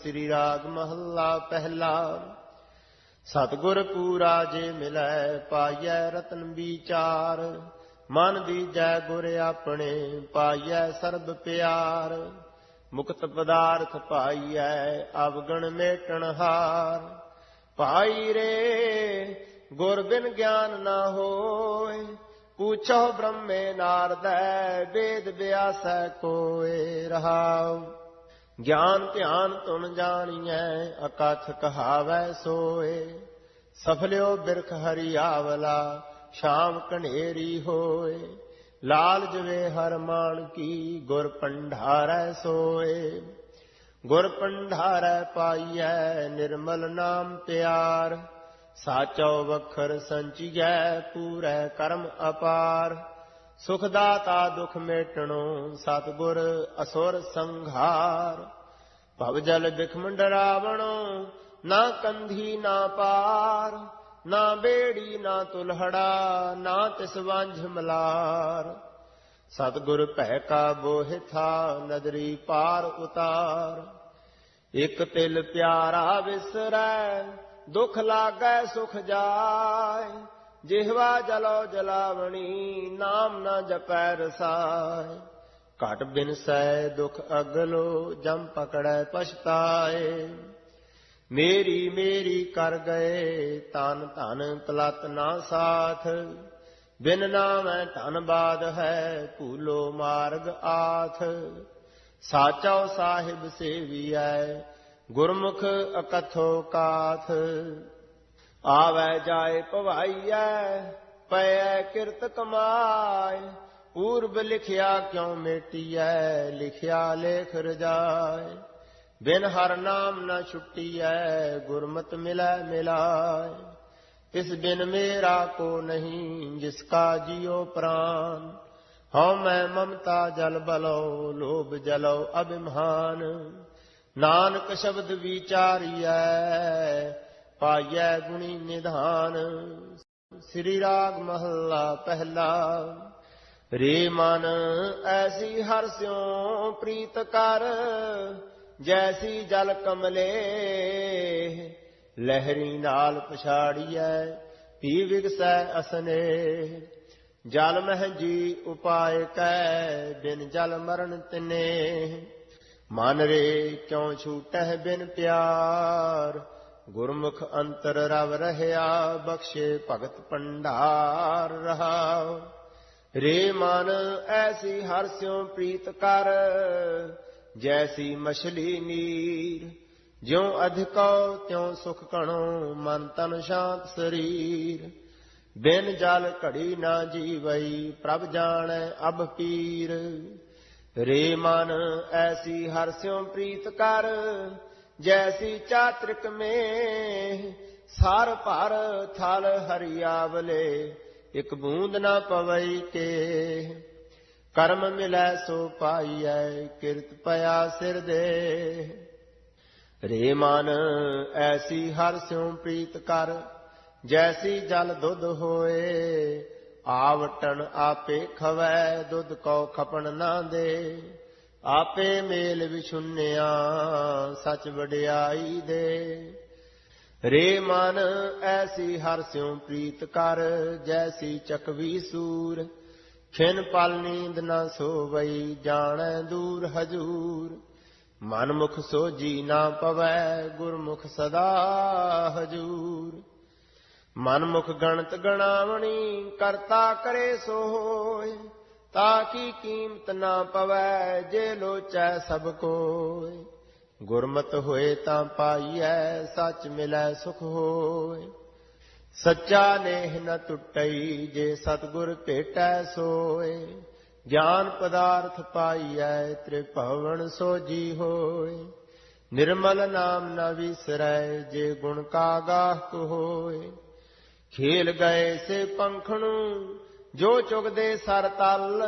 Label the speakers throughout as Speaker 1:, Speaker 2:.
Speaker 1: ਸ੍ਰੀ ਰਾਗ ਮਹੱਲਾ ਪਹਿਲਾ। ਸਤਿਗੁਰ ਪੂਰਾ ਜੇ ਮਿਲੈ ਪਾਈਐ ਰਤਨ ਵਿਚਾਰ। ਮਨ ਦੀਜੈ ਗੁਰ ਆਪਣੇ ਪਾਈਐ ਸਰਬ ਪਿਆਰ। ਮੁਕਤ ਪਦਾਰਥ ਪਾਈਐ ਅਵਗਣ ਮੇਟਣ ਹਾਰ। ਪਾਈ ਰੇ, ਗੁਰ ਬਿਨ ਗਿਆਨ ਨਾ ਹੋਏ। ਪੂਛੋ ਬ੍ਰਹਮੇ ਨਾਰਦੈ, ਵੇਦ ਵਿਆਸੈ ਕੋਏ ਰਹਾਉ। ਗਿਆਨ ਧਿਆਨ ਤੁਨ ਜਾਣੀਐ, ਅਕਥ ਕਹਾਵੈ ਸੋਏ। ਸਫਲਿਓ ਬਿਰਖ ਹਰੀ ਆਵਲਾ ਸ਼ਾਮ ਕਨੇਰੀ ਹੋਏ। ਲਾਲ ਜਵੇ ਹਰ ਮਾਨ ਕੀ, ਗੁਰ ਪੰਢਾਰੈ ਸੋਏ। ਗੁਰ ਪੰਢਾਰੈ ਪਾਈਐ ਨਿਰਮਲ ਨਾਮ ਪਿਆਰ। ਸਾਚੋ ਵਖਰ ਸੰਚੀਐ, ਪੂਰੈ ਕਰਮ ਅਪਾਰ। ਸੁਖ ਦਾਤਾ ਦੁਖ ਮੇਟਣੋ, ਸਤਿਗੁਰ ਅਸੁਰ ਸੰਘਾਰ। ਭਵ ਜਲ ਬਿਖਮ ਡਰਾਵਣੋ ਨਾ ਕੰਧੀ ਨਾ ਪਾਰ, ਨਾ ਬੇੜੀ ਨਾ ਤੁਲਹੜਾ, ਨਾ ਤਿਸ ਵਾਂਝ ਮਲਾਰ। ਸਤਿਗੁਰ ਭੈ ਕਾ ਬੋਹਿ ਥਾ ਨਦਰੀ ਪਾਰ ਉਤਾਰ। ਇਕ ਤਿਲ ਪਿਆਰਾ ਵਿਸਰੈ, ਦੁਖ ਲਾਗੈ ਸੁਖ ਜਾਏ। ਜਿਹਵਾ ਜਲੋ ਜਲਾਵਣੀ, ਨਾਮ ਨਾ ਜਪੈ ਰਸਾਏ। ਘਟ ਬਿਨ ਸੈ ਦੁਖ ਅਗਲੋ, ਜਮ ਪਕੜੈ ਪਛਤਾਏ। ਮੇਰੀ ਮੇਰੀ ਕਰ ਗਏ ਤਨ ਧਨ ਤਲਤ ਨਾ ਸਾਥ। ਬਿਨ ਨਾਮੈ ਧਨ ਬਾਦ ਹੈ, ਭੂਲੋ ਮਾਰਗ ਆਥ। ਸਾਚੋ ਸਾਹਿਬ ਸੇਵੀਐ, ਗੁਰਮੁਖ ਅਕਥੋ ਕਾਥ। ਆਵੈ ਜਾਏ ਭਵਾਈਐ ਪੈ ਕਿਰਤ ਕਮਾਏ ਪੂਰਬ ਲਿਖਿਆ ਕਿਉ ਮੇਟੀਐ, ਲਿਖਿਆ ਲੇਖ ਰਜਾਏ ਬਿਨ ਹਰ ਨਾਮ ਨ ਛੁੱਟੀਐ, ਗੁਰਮਤ ਮਿਲੈ ਮਿਲਾਏ ਤਿਸ ਬਿਨ ਮੇਰਾ ਕੋ ਨਹੀਂ, ਜਿਸ ਕਾ ਜਿਉ ਪ੍ਰਾਨ। ਹਉ ਮੈਂ ਮਮਤਾ ਜਲ ਬਲੋ ਲੋਭ ਜਲੋ ਅਭਿਮਾਨ। ਨਾਨਕ ਸ਼ਬਦ ਵਿਚਾਰੀਐ ਪਾਈਐ ਗੁਣੀ ਨਿਧਾਨ। ਸ੍ਰੀ ਰਾਗ ਮਹੱਲਾ ਪਹਿਲਾ, ਰੇ ਮਨ ਐਸੀ ਹਰ ਸਿਉ ਪ੍ਰੀਤ ਕਰ, ਜੈਸੀ ਜਲ ਕਮਲੇ ਲਹਿਰੀ ਨਾਲ ਪਛਾੜੀਐ, ਪੀ ਵਿਗਸੈ ਅਸਨੇ। ਜਲ ਮਹਿ ਜੀ ਉਪਾਇ ਕੈ, ਬਿਨ ਜਲ ਮਰਨ ਤਿਨੇ। ਮਨ ਰੇ ਕਿਉ ਛੂਟਹਿ ਬਿਨ ਪਿਆਰ ਗੁਰਮੁਖ ਅੰਤਰ ਰਵ ਰਹਿਆ, ਬਖਸ਼ੇ ਭਗਤ ਪੰਡਾਰ ਰਹਾ ਰੇ ਮਨ ਐਸੀ ਹਰ ਸਿਉ ਪ੍ਰੀਤ ਕਰ, ਜੈਸੀ ਮਛਲੀ ਨੀਰ। ਜਿਉ ਅਧਿਕਉ, ਤਿਉ ਸੁਖ ਕਣੋ ਮਨ ਤਨ ਸ਼ਾਂਤ ਸਰੀਰ। ਬਿਨ ਜਲ ਘੜੀ ਨਾ ਜੀਵਈ, ਪ੍ਰਭ ਜਾਣੈ ਅਬ ਪੀਰ। ਰੇ ਮਨ ਐਸੀ ਹਰ ਸਿਉ ਪ੍ਰੀਤ ਕਰ ਜੈਸੀ ਚਾਤ੍ਰਿਕ ਮੇ ਸਾਰ ਭਰ ਥਲ ਹਰਿਆਵਲੇ, ਇਕ ਬੂੰਦ ਨਾ ਪਵਈ ਕੇ। ਕਰਮ ਮਿਲੈ ਸੋ ਪਾਈਐ, ਕਿਰਤ ਪਿਆ ਸਿਰ ਦੇ। ਰੇ ਮਨ, ਐਸੀ ਹਰ ਸਿਉ ਪ੍ਰੀਤ ਕਰ, ਜੈਸੀ ਜਲ ਦੁੱਧ ਹੋਏ, ਆਵਟਣ ਆਪੇ ਖਵੈ, ਦੁੱਧ ਕੋ ਖਪਣ ਨਾ ਦੇ। ਆਪੇ ਮੇਲ ਵਿਛੁੰਨਿਆ, ਸਚ ਵਡਿਆਈ ਦੇ। ਰੇ ਮਨ, ਐਸੀ ਹਰ ਸਿਉ ਪ੍ਰੀਤ ਕਰ, ਜੈਸੀ ਚਕਵੀ ਸੂਰ। ਖਿਨ ਪਲ ਨੀਂਦ ਨਾ ਸੋਵਈ, ਜਾਣੈ ਦੂਰ ਹਜੂਰ। ਮਨ ਮੁਖ ਸੋਜੀ ਨਾ ਪਵੈ, ਗੁਰਮੁਖ ਸਦਾ ਹਜੂਰ। ਮਨ ਮੁਖ ਗਣਤ ਗਣਾਵਣੀ, ਕਰਤਾ ਕਰੇ ਸੋ ਹੋਏ ਤਾ ਕੀ ਕੀਮਤ ਨਾ ਪਵੈ, ਜੇ ਲੋਚੈ ਸਭ ਕੋਇ। ਗੁਰਮਤ ਹੋਏ ਤਾਂ ਪਾਈਐ, ਸੱਚ ਮਿਲੈ ਸੁਖ ਹੋਏ ਸੱਚਾ ਨੇਹ ਨ ਟੁੱਟਈ, ਜੇ ਸਤਗੁਰ ਭੇਟੈ ਸੋਏ ਗਿਆਨ ਪਦਾਰਥ ਪਾਈਐ, ਤ੍ਰਿਭਵਨ ਸੋਜੀ ਹੋਏ ਨਿਰਮਲ ਨਾਮ ਨ ਵਿਸਰੈ, ਜੇ ਗੁਣ ਕਾ ਗਾਹਕ ਹੋਏ ਖੇਲ ਗਏ ਸੇ ਪੰਖਣੂ ਜੋ ਚੁਗਦੇ ਸਰ ਤਲ,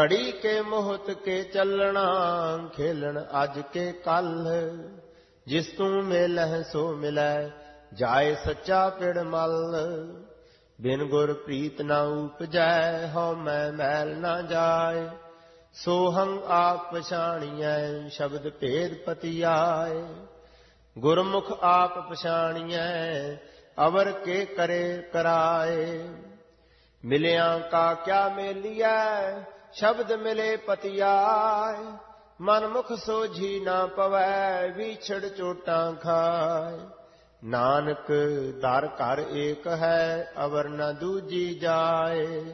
Speaker 1: ਘੜੀ ਕੇ ਮੋਹਤ ਕੇ ਚੱਲਣਾ, ਖੇਲਣ ਅੱਜ ਕੇ ਕੱਲ। ਜਿਸ ਤੂੰ ਮਿਲਹਿ ਸੋ ਮਿਲੈ ਜਾਏ ਸੱਚਾ ਪਿੜ ਮਲ। ਬਿਨ ਗੁਰ ਪ੍ਰੀਤ ਨਾ ਉਪਜੈ, ਹਉ ਮੈਂ ਮੈਲ ਨਾ ਜਾਏ। ਸੋਹੰ ਆਪ ਪਛਾਣੀਐ, ਸ਼ਬਦ ਭੇਦ ਪਤੀ ਆਏ ਗੁਰਮੁਖ ਆਪ ਪਛਾਣੀਐ, ਅਵਰ ਕੇ ਕਰੇ ਕਰਾਏ। ਮਿਲਿਆ ਕਾ ਕਿਆ ਮੇਲੀਐ? ਸ਼ਬਦ ਮਿਲੇ ਪਤਿਆਏ। ਮਨ ਮੁਖ ਸੋਝੀ ਨਾ ਪਵੈ, ਵਿਛੜ ਚੋਟਾਂ ਖਾਏ। ਨਾਨਕ ਦਰ ਘਰ ਏਕ ਹੈ, ਅਵਰ ਨ ਦੂਜੀ ਜਾਏ।